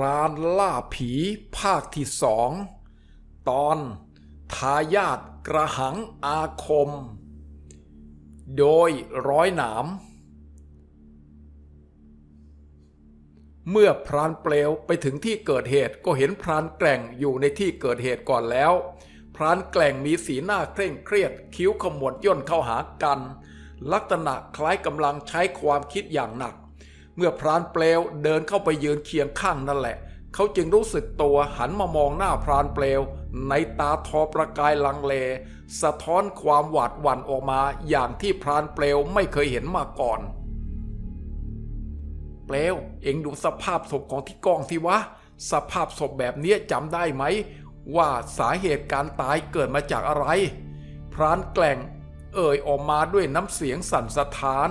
รานล่าผีภาคที่สอง ตอนทายาทกระหังอาคม โดยร้อยหนาม เมื่อพรานเปลวไปถึงที่เกิดเหตุก็เห็นพรานแกร่งอยู่ในที่เกิดเหตุก่อนแล้ว พรานแกร่งมีสีหน้าเคร่งเครียด คิ้วขมวดย่นเข้าหากัน ลักษณะคล้ายกำลังใช้ความคิดอย่างหนัก เมื่อพรานเปลวเดินเข้าไปยืนเคียงข้างนั่นแหละ เขาจึงรู้สึกตัวหันมามองหน้าพรานเปลว ในตาทอประกายลังเล สะท้อนความหวาดหวั่นออกมาอย่างที่พรานเปลวไม่เคยเห็นมาก่อน เปลว เอ็งดูสภาพศพของที่กองสิวะ สภาพศพแบบนี้จำได้ไหม ว่าสาเหตุการตายเกิดมาจากอะไร พรานแกล่ง เอ่ยออกมาด้วยน้ำเสียงสั่นสะท้าน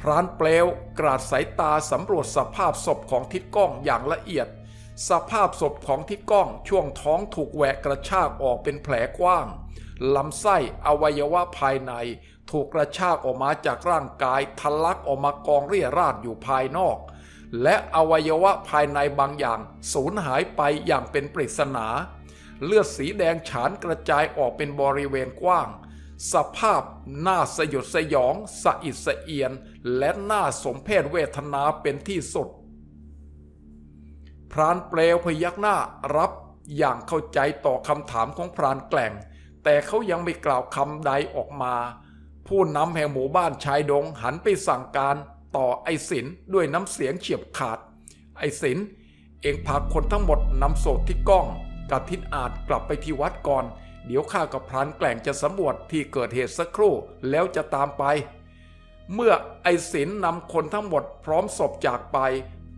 พรานเปลวกราดสายตาสำรวจสภาพศพของทิดก้องอย่างละเอียด สภาพศพของทิดก้องช่วงท้องถูกแหวกกระชากออกเป็นแผลกว้างลำไส้อวัยวะภายใน ถูกกระชากออกมาจากร่างกายทะลักออกมากองเรี่ยราดอยู่ภายนอก และอวัยวะภายในบางอย่างสูญหายไปอย่างเป็นปริศนา เลือดสีแดงฉานกระจายออกเป็นบริเวณกว้าง สภาพน่าสยดสยอง สะอิดสะเอียน และน่าสมเพศเวทนาเป็นที่สุด พรานเปลวพยักหน้ารับอย่างเข้าใจต่อคำถามของพรานแกล่ง แต่เขายังไม่กล่าวคำใดออกมา ผู้นำแห่งหมู่บ้านชายดงหันไปสั่งการต่อไอ้สินด้วยน้ำเสียงเฉียบขาด ไอ้สินเองพาคนทั้งหมดนำโสดที่ก้องกับทิศอาจกลับไปที่วัดก่อน เดี๋ยวข้ากับพรานแกล่งจะสำรวจที่เกิดเหตุสักครู่แล้วจะตามไป เมื่อไอ้สินนำคนทั้งหมดพร้อมศพจากไป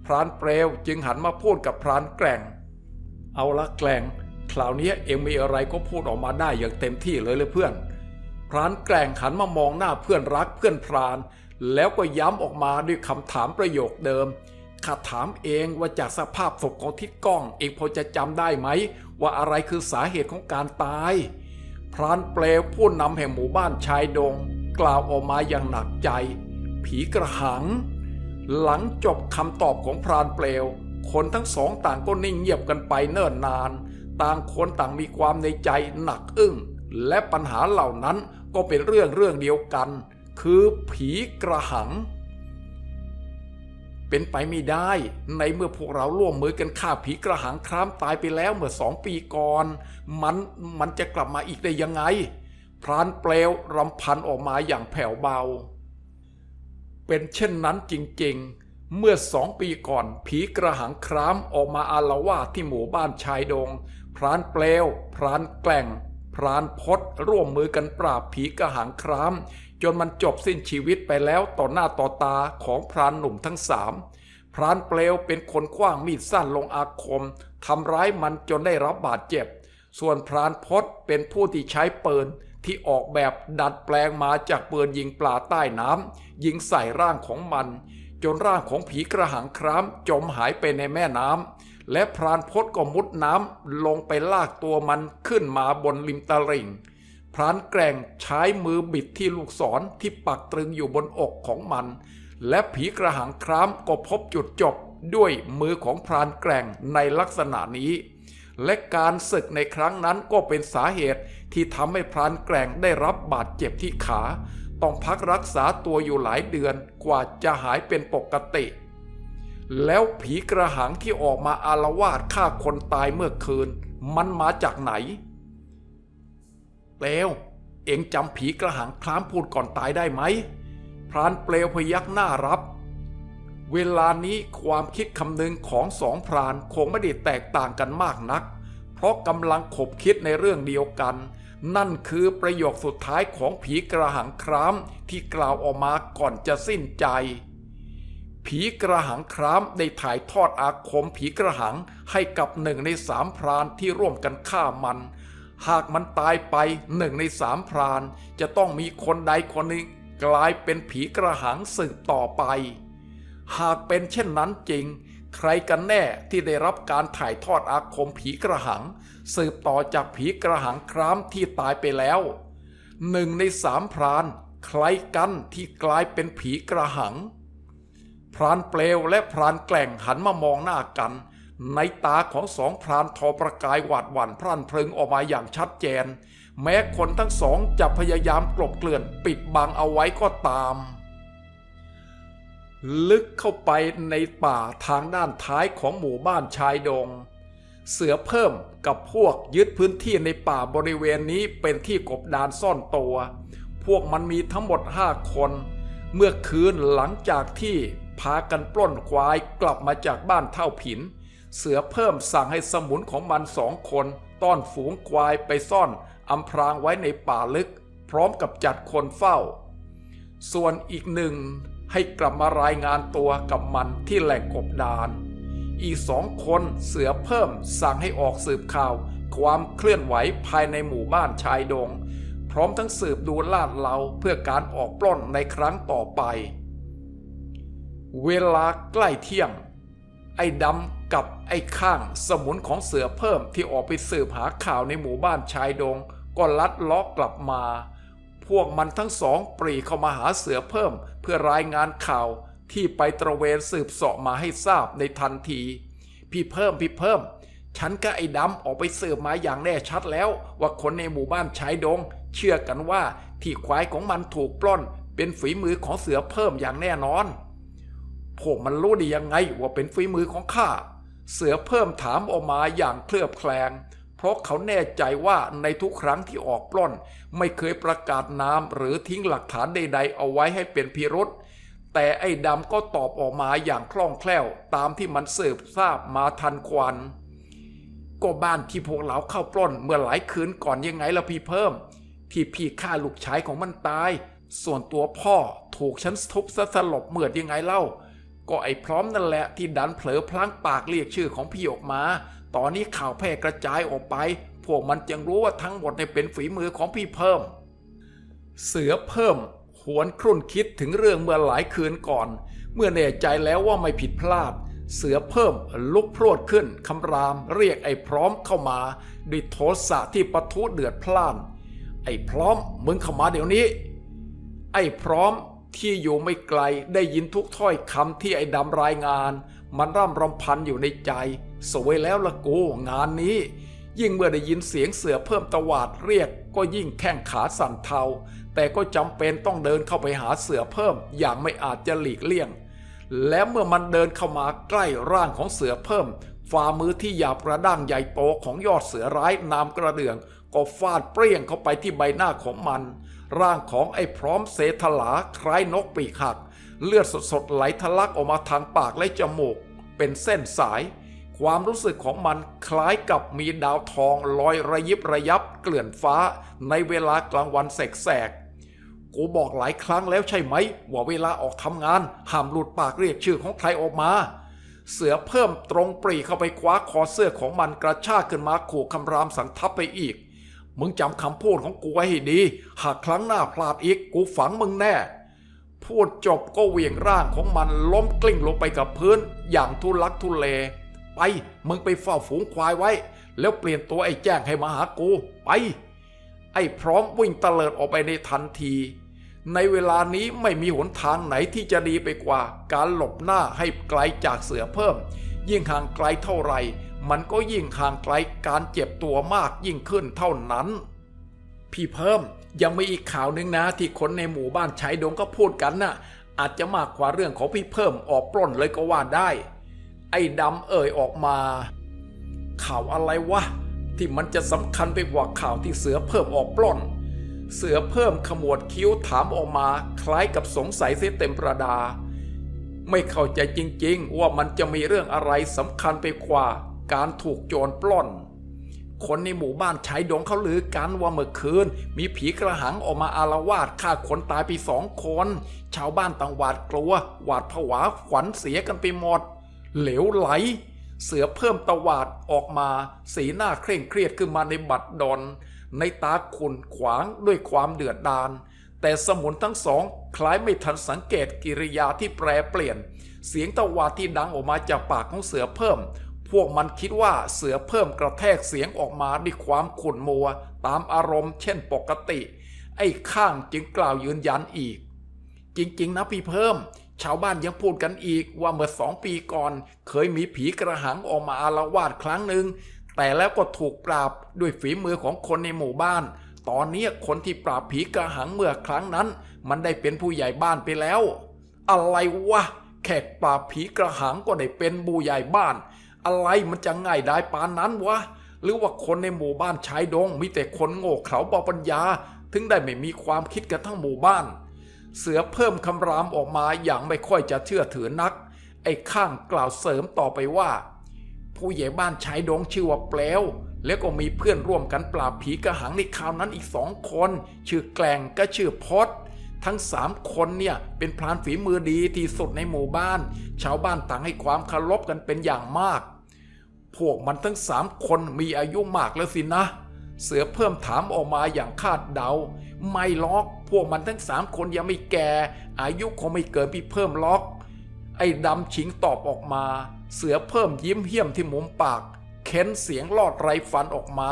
พรานเปลวจึงหันมาพูดกับพรานแกล่ง เอาละแกล่งคราวนี้เองมีอะไรก็พูดออกมาได้อย่างเต็มที่เลยเลยเพื่อน พรานแกล่งหันมามองหน้าเพื่อนรักเพื่อนพราน แล้วก็ย้ำออกมาด้วยคำถามประโยคเดิม ข้าถามเองว่าจากสภาพศพของทิดก้อง เองพอจะจำได้ไหม ว่าอะไรคือสาเหตุของการตาย พรานเปลวผู้นำแห่งหมู่บ้านชายดง กล่าวออกมาอย่างหนักใจ ผีกระหัง หลังจบคำตอบของพรานเปลว คนทั้งสองต่างก็นิ่งเงียบกันไปเนิ่นนาน ต่างคนต่างมีความในใจหนักอึ้ง และปัญหาเหล่านั้นก็เป็นเรื่องเรื่องเดียวกัน คือผีกระหัง เป็นไปไม่ได้ ในเมื่อพวกเราร่วมมือกันฆ่าผีกระหังครามตายไปแล้วเมื่อสองปีก่อน มันมันจะกลับมาอีกได้ยังไง พรานเปลวรำพันออกมาอย่างแผ่วเบา เป็นเช่นนั้นจริงๆ เมื่อสองปีก่อน ผีกระหังครามออกมาอาละวาดที่หมู่บ้านชายดง พรานเปลว พรานแกล่ง พรานพดร่วมมือกันปราบผีกระหังคราม จนมันจบสิ้นชีวิตไปแล้วต่อหน้าต่อตาของพรานหนุ่มทั้งสามพรานเปลวเป็นคนคว้างมีดสั้นลงอาคมทำร้ายมันจนได้รับบาดเจ็บ ส่วนพรานพดเป็นผู้ที่ใช้ปืนที่ออกแบบดัดแปลงมาจากปืนยิงปลาใต้น้ำยิงใส่ร่างของมัน จนร่างของผีกระหังครามจมหายไปในแม่น้ำและพรานพดก็มุดน้ำลงไปลากตัวมันขึ้นมาบนริมตลิ่ง รานแกร่งใช้มือบิดที่ลูกศรที่ปักตรึงอยู่บนอกของมัน และผีกระหังครามก็พบจุดจบด้วยมือของพรานแกร่งในลักษณะนี้ และการศึกในครั้งนั้นก็เป็นสาเหตุที่ทำให้พรานแกร่งได้รับบาดเจ็บที่ขา ต้องพักรักษาตัวอยู่หลายเดือนกว่าจะหายเป็นปกติ แล้วผีกระหังที่ออกมาอารวาสฆ่าคนตายเมื่อคืน มันมาจากไหน เปลว เอ็งจำผีกระหังคล้ามพูดก่อนตายได้ไหม พรานเปลวพยักหน้ารับ เวลานี้ความคิดคำนึงของสองพรานคงไม่ได้แตกต่างกันมากนัก เพราะกำลังขบคิดในเรื่องเดียวกัน นั่นคือประโยคสุดท้ายของผีกระหังครามที่กล่าวออกมาก่อนจะสิ้นใจผีกระหังครามได้ถ่ายทอดอาคมผีกระหังให้กับหนึ่งในสามพรานที่ร่วมกันฆ่ามัน หากมันตายไปหนึ่งในสามพราน จะต้องมีคนใดคนหนึ่งกลายเป็นผีกระหังสืบต่อไป หากเป็นเช่นนั้นจริง ใครกันแน่ที่ได้รับการถ่ายทอดอาคมผีกระหัง สืบต่อจากผีกระหังครามที่ตายไปแล้วหนึ่งในสามพรานใครกันที่กลายเป็นผีกระหัง พรานเปลวและพรานแกล่งหันมามองหน้ากัน ในตาของสองพรานทอประกายหวาดหวั่นพรั่นพรึงออกมาอย่างชัดเจน แม้คนทั้งสองจะพยายามกลบเกลื่อนปิดบังเอาไว้ก็ตาม ลึกเข้าไปในป่าทางด้านท้ายของหมู่บ้านชายดง เสือเพิ่มกับพวกยึดพื้นที่ในป่าบริเวณนี้เป็นที่กบดานซ่อนตัว พวกมันมีทั้งหมดห้าคน เมื่อคืนหลังจากที่พากันปล้นควายกลับมาจากบ้านเท่าผิน เสือเพิ่มสั่งให้สมุนของมันสองคน ต้อนฝูงควายไปซ่อนอำพรางไว้ในป่าลึก พร้อมกับจัดคนเฝ้า ส่วนอีกหนึ่งให้กลับมารายงานตัวกับมันที่แหล่งกบดาน อีสองคนเสือเพิ่มสั่งให้ออกสืบข่าว ความเคลื่อนไหวภายในหมู่บ้านชายดง พร้อมทั้งสืบดูลาดเหลาเพื่อการออกปล้นในครั้งต่อไป เวลาใกล้เที่ยง ไอ้ดำ กับไอ้ข้างสมุนของเสือเพิ่มที่ออกไปสืบหาข่าวในหมู่บ้านชายดง ก็ลัดล้อกลับมา พวกมันทั้งสองปรีเข้ามาหาเสือเพิ่ม เพื่อรายงานข่าวที่ไปตระเวนสืบเสาะมาให้ทราบในทันที พี่เพิ่มพี่เพิ่ม ฉันกับไอ้ดำออกไปสืบมาอย่างแน่ชัดแล้ว ว่าคนในหมู่บ้านชายดง เชื่อกันว่าที่ควายของมันถูกปล้น เป็นฝีมือของเสือเพิ่มอย่างแน่นอนพวกมันรู้ได้ยังไงว่าเป็นฝีมือของข้า เสือเพิ่มถามออกมาอย่างเคลือบแคลง เพราะเขาแน่ใจว่าในทุกครั้งที่ออกปล้น ไม่เคยประกาศนามหรือทิ้งหลักฐานใดๆ เอาไว้ให้เป็นพิรุษแต่ไอ้ดำก็ตอบออกมาอย่างคล่องแคล่ว ตามที่มันสืบทราบมาทันควัน ก็บ้านที่พวกเราเข้าปล้นเมื่อหลายคืนก่อนยังไงล่ะพี่เพิ่ม ที่พี่ฆ่าลูกชายของมันตาย ส่วนตัวพ่อถูกฉันทุบซะสลบเหมือดยังไงเล่า ก็ไอ้พร้อมนั่นแหละที่ดันเผลอพลั้งปากเรียกชื่อของพี่ออกมา ตอนนี้ข่าวแพร่กระจายออกไป พวกมันจึงรู้ว่าทั้งหมดเนี่ยเป็นฝีมือของพี่เพิ่ม เสือเพิ่ม หวนครุ่นคิดถึงเรื่องเมื่อหลายคืนก่อน เมื่อแน่ใจแล้วว่าไม่ผิดพลาด เสือเพิ่มลุกพรวดขึ้นคำรามเรียกไอ้พร้อมเข้ามาด้วยโทสะที่ปะทุเดือดพล่าน ไอ้พร้อมมึงเข้ามาเดี๋ยวนี้ ไอ้พร้อม ที่อยู่ไม่ไกลได้ยินทุกถ้อยคำที่ไอ้ดำรายงาน มันร่ำรำพันอยู่ในใจ สวยแล้วละกูงานนี้ ยิ่งเมื่อได้ยินเสียงเสือเพิ่มตวาดเรียก ก็ยิ่งแข้งขาสั่นเทา แต่ก็จำเป็นต้องเดินเข้าไปหาเสือเพิ่มอย่างไม่อาจจะหลีกเลี่ยง และเมื่อมันเดินเข้ามาใกล้ร่างของเสือเพิ่มฝ่ามือที่หยาบกระด้างใหญ่โตของยอดเสือร้ายนามกระเดื่อง ก็ฟาดเปรี้ยงเข้าไปที่ใบหน้าของมัน ร่างของไอ้พร้อมเสถลาคล้ายนกปีกหัก เลือดสดๆไหลทะลักออกมาทางปากและจมูก เป็นเส้นสาย ความรู้สึกของมันคล้ายกับมีดาวทองลอยระยิบระยับเกลื่อนฟ้าในเวลากลางวันแสกๆกูบอกหลายครั้งแล้วใช่ไหม ว่าเวลาออกทำงานห้ามหลุดปากเรียกชื่อของใครออกมาเสือเพิ่มตรงปรีเข้าไปคว้าคอเสื้อของมันกระชากขึ้นมาขู่คำรามสั่งทับไปอีก มึงจำคำพูดของกูไว้ให้ดี หากครั้งหน้าพลาดอีกกูฝังมึงแน่ พูดจบก็เหวี่ยงร่างของมันล้มกลิ้งลงไปกับพื้น อย่างทุลักทุเล ไป มึงไปเฝ้าฝูงควายไว้ แล้วเปลี่ยนตัวไอ้แจ้งให้มาหากู ไป ไอ้พร้อมวิ่งเตลิดออกไปในทันที ในเวลานี้ไม่มีหนทางไหนที่จะดีไปกว่า การหลบหน้าให้ไกลจากเสือเพิ่ม ยิ่งห่างไกลเท่าไหร่ มันก็ยิ่งห่างไกลการเจ็บตัวมากยิ่งขึ้นเท่านั้น พี่เพิ่มยังมีอีกข่าวหนึ่งนะที่คนในหมู่บ้านชายดงก็พูดกันน่ะ อาจจะมากกว่าเรื่องของพี่เพิ่มออกปล้นเลยก็ว่าได้ ไอ้ดำเอ่ยออกมา ข่าวอะไรวะที่มันจะสำคัญไปกว่าข่าวที่เสือเพิ่มออกปล้น เสือเพิ่มขมวดคิ้วถามออกมา คล้ายกับสงสัยเสียเต็มประดา ไม่เข้าใจจริง ๆ ว่ามันจะมีเรื่องอะไรสำคัญไปกว่า การถูกโจรปล้น คนในหมู่บ้านชายดงเขาลือกันว่าเมื่อคืน มีผีกระหังออกมาอารวาสฆ่าคนตายไปสองคน ชาวบ้านต่างหวาดกลัว หวาดผวาขวัญเสียกันไปหมด เหลวไหล เสือเพิ่มตวาดออกมา สีหน้าเคร่งเครียดขึ้นมาในบัดดอนในตาขุนขวางด้วยความเดือดดาลแต่สมุนทั้งสองคล้ายไม่ทันสังเกตกิริยาที่แปรเปลี่ยน เสียงตวาดที่ดังออกมาจากปากของเสือเพิ่ม พวกมันคิดว่าเสือเพิ่มกระแทกเสียงออกมาด้วยความขุ่นมัว ตามอารมณ์เช่นปกติ ไอ้ข้างจึงกล่าวยืนยันอีก จริง ๆ นะพี่เพิ่ม ชาวบ้านยังพูดกันอีกว่าเมื่อสองปีก่อน เคยมีผีกระหังออกมาอาละวาดครั้งหนึ่งแต่แล้วก็ถูกปราบด้วยฝีมือของคนในหมู่บ้าน ตอนนี้คนที่ปราบผีกระหังเมื่อครั้งนั้น มันได้เป็นผู้ใหญ่บ้านไปแล้ว อะไรวะแขกปราบผีกระหังก็ได้เป็นผู้ใหญ่บ้าน อะไรมันจะง่ายได้ปานนั้นวะ หรือว่าคนในหมู่บ้านชายดง มีแต่คนโง่เขลาเบาปัญญา ถึงได้ไม่มีความคิดกันทั้งหมู่บ้าน เสือเพิ่มคำรามออกมาอย่างไม่ค่อยจะเชื่อถือนัก ไอ้ข้างกล่าวเสริมต่อไปว่า ผู้ใหญ่บ้านชายดงชื่อว่าแปลวแล้วก็มีเพื่อนร่วมกันปราบผีกระหังในคราวนั้นอีกสองคน ชื่อแกลงก็ชื่อพด ทั้งสามคนเนี่ยเป็นพรานฝีมือดีที่สุดในหมู่บ้าน ชาวบ้านต่างให้ความเคารพกันเป็นอย่างมาก พวกมันทั้งสามคนมีอายุมากแล้วสินะ เสือเพิ่มถามออกมาอย่างคาดเดา ไม่ล็อก พวกมันทั้งสามคนยังไม่แก่ อายุคงไม่เกินพี่เพิ่มล็อก ไอ้ดำชิงตอบออกมา เสือเพิ่มยิ้มเหี้ยมที่มุมปาก เค้นเสียงลอดไรฟันออกมา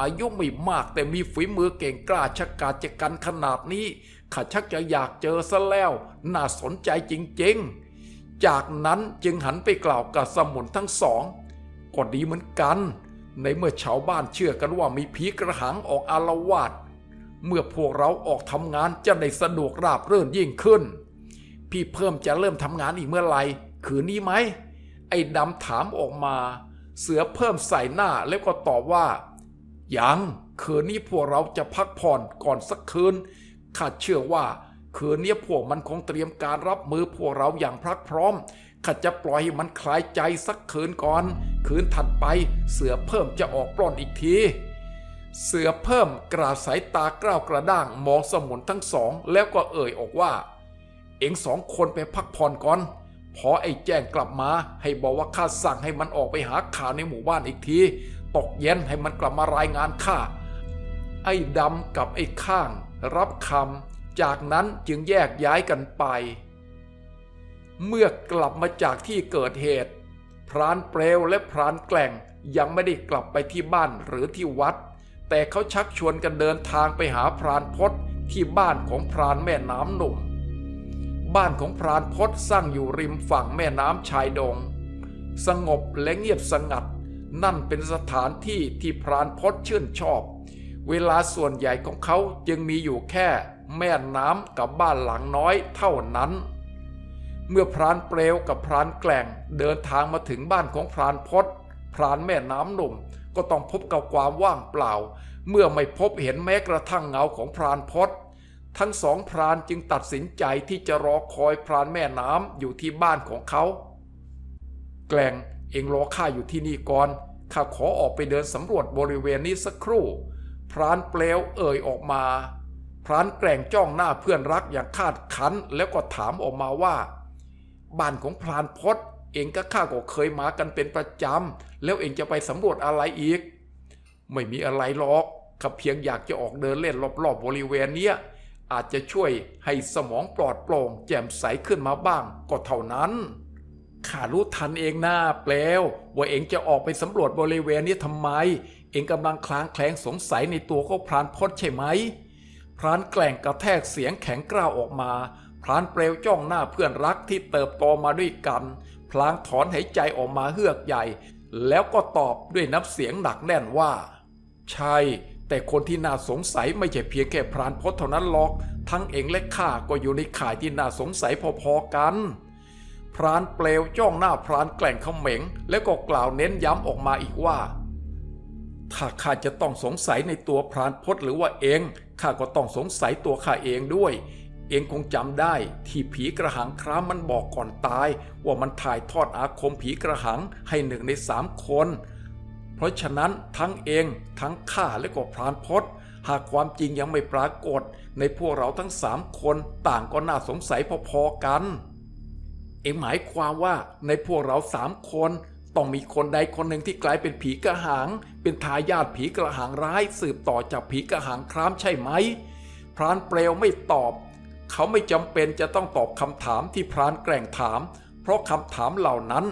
อายุไม่มากแต่มีฝีมือเก่งกล้าชักกาจกันขนาดนี้ข้าชักจะอยากเจอซะแล้ว น่าสนใจจริงๆ จากนั้นจึงหันไปกล่าวกับสมุนทั้งสองก็ดีเหมือนกัน ในเมื่อชาวบ้านเชื่อกันว่ามีผีกระหังออกอารวาสเมื่อพวกเราออกทำงานจะได้สะดวกราบรื่นยิ่งขึ้น พี่เพิ่มจะเริ่มทำงานอีกเมื่อไหร่ คืนนี้ไหม ไอ้ดำถามออกมา เสือเพิ่มใส่หน้าแล้วก็ตอบว่า ยังคืนนี้พวกเราจะพักผ่อนก่อนสักคืนข้าเชื่อว่าคืนนี้พวกมันคงเตรียมการรับมือพวกเราอย่างพรักพร้อมข้าจะปล่อยให้มันคลายใจสักคืนก่อน คืนถัดไปเสือเพิ่มจะออกปล้นอีกทีเสือเพิ่มกราดสายตากล้าวกระด้างมองสมุนทั้งสอง แล้วก็เอ่ยออกว่า เอ็งสองคนไปพักผ่อนก่อน พอไอ้แจ้งกลับมาให้บอกว่าข้าสั่งให้มันออกไปหาข่าวในหมู่บ้านอีกที ตกเย็นให้มันกลับมารายงานข้า ไอ้ดำกับไอ้ข้าง รับคำจากนั้นจึงแยกย้ายกันไป เมื่อกลับมาจากที่เกิดเหตุ พรานเปลวและพรานแกล่งยังไม่ได้กลับไปที่บ้านหรือที่วัด แต่เขาชักชวนกันเดินทางไปหาพรานพศที่บ้านของพรานแม่น้ำหนุ่ม บ้านของพรานพศสร้างอยู่ริมฝั่งแม่น้ำชายดง สงบและเงียบสงัด นั่นเป็นสถานที่ที่พรานพศชื่นชอบ เวลาส่วนใหญ่ของเขาจึงมีอยู่แค่แม่น้ำกับบ้านหลังน้อยเท่านั้น เมื่อพรานเปลวกับพรานแกล่งเดินทางมาถึงบ้านของพรานพศพรานแม่น้ำหนุ่มก็ต้องพบกับความว่างเปล่า เมื่อไม่พบเห็นแม้กระทั่งเงาของพรานพศ ทั้งสองพรานจึงตัดสินใจที่จะรอคอยพรานแม่น้ำอยู่ที่บ้านของเขา แกลงเองรอข้าอยู่ที่นี่ก่อน ข้าขอออกไปเดินสำรวจบริเวณนี้สักครู่ พรานเปลวเอ่ยออกมา พรานแกล่งจ้องหน้าเพื่อนรักอย่างคาดคันแล้วก็ถามออกมาว่า บ้านของพรานพศเองก็ข้าก็เคยมากันเป็นประจำ แล้วเองจะไปสำรวจอะไรอีก ไม่มีอะไรหรอกข้าเพียงอยากจะออกเดินเล่นรอบๆบบริเวณเนี้ย อาจจะช่วยให้สมองปลอดโปร่งแจ่มใสขึ้นมาบ้างก็เท่านั้นข้ารู้ทันเองหน้าเปลวว่าเองจะออกไปสำรวจบริเวณนี้ทำไม เองกำลังคลางแคลงสงสัยในตัวของพรานพศใช่ไหม พรานแกล่งกระแทกเสียงแข็งกร้าวออกมา พรานเปลวจ้องหน้าเพื่อนรักที่เติบโตมาด้วยกัน พลางถอนหายใจออกมาเฮือกใหญ่ แล้วก็ตอบด้วยน้ำเสียงหนักแน่นว่า ใช่ แต่คนที่น่าสงสัยไม่ใช่เพียงแค่พรานพศเท่านั้นหรอก ทั้งเองและข้าก็อยู่ในข่ายที่น่าสงสัยพอๆกัน พรานเปลวจ้องหน้าพรานแกล่งเขม็ง แล้วก็กล่าวเน้นย้ำออกมาอีกว่า ถ้าข้าจะต้องสงสัยในตัวพรานพศหรือว่าเองข้าก็ต้องสงสัยตัวข้าเองด้วย เองคงจำได้ ที่ผีกระหังครามมันบอกก่อนตาย ว่ามันถ่ายทอดอาคมผีกระหังให้หนึ่งในสามคน เพราะฉะนั้นทั้งเองทั้งข้าและก็พรานพศหากความจริงยังไม่ปรากฏ ในพวกเราทั้งสามคนต่างก็น่าสงสัยพอๆกัน เองหมายความว่าในพวกเราสามคนต้องมีคนใดคนหนึ่งที่กลายเป็นผีกระหัง เป็นทายาทผีกระหังร้ายสืบต่อจากผีกระหังครามใช่ไหม พรานเปลวไม่ตอบ เขาไม่จำเป็นจะต้องตอบคำถามที่พรานแกล้งถาม เพราะคำถามเหล่านั้น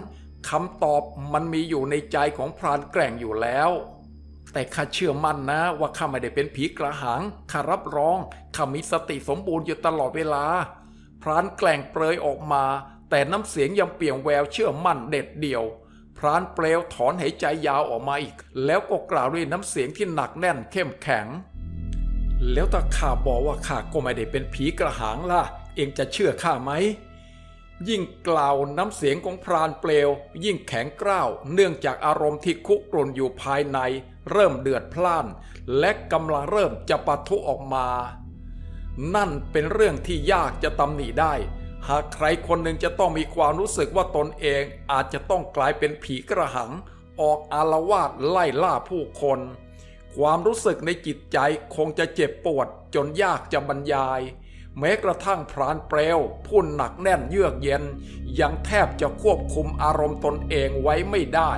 คำตอบมันมีอยู่ในใจของพรานแกล้งอยู่แล้ว แต่ข้าเชื่อมั่นนะว่าข้าไม่ได้เป็นผีกระหังข้ารับรองข้ามีสติสมบูรณ์อยู่ตลอดเวลา พรานแกล้งเปรยออกมา แต่น้ำเสียงยังเปี่ยมแววเชื่อมั่นเด็ดเดี่ยว พรานเปลวถอนหายใจยาวออกมาอีก แล้วก็กล่าวด้วยน้ำเสียงที่หนักแน่นเข้มแข็ง แล้วถ้าข้าบอกว่าข้าก็ไม่ได้เป็นผีกระหังล่ะ เองจะเชื่อข้าไหม ยิ่งกล่าวน้ำเสียงของพรานเปลว ยิ่งแข็งกร้าว เนื่องจากอารมณ์ที่คุกรุ่นอยู่ภายใน เริ่มเดือดพล่าน และกำลังเริ่มจะปะทุออกมา นั่นเป็นเรื่องที่ยากจะตำหนิได้ หากใครคนหนึ่งจะต้องมีความรู้สึกว่าตนเองอาจจะต้องกลายเป็นผีกระหัง ออกอารวาสไล่ล่าผู้คน ความรู้สึกในจิตใจคงจะเจ็บปวดจนยากจะบรรยาย แม้กระทั่งพรานเปลวพุ่นหนักแน่นเยือกเย็น ยังแทบจะควบคุมอารมณ์ตนเองไว้ไม่ได้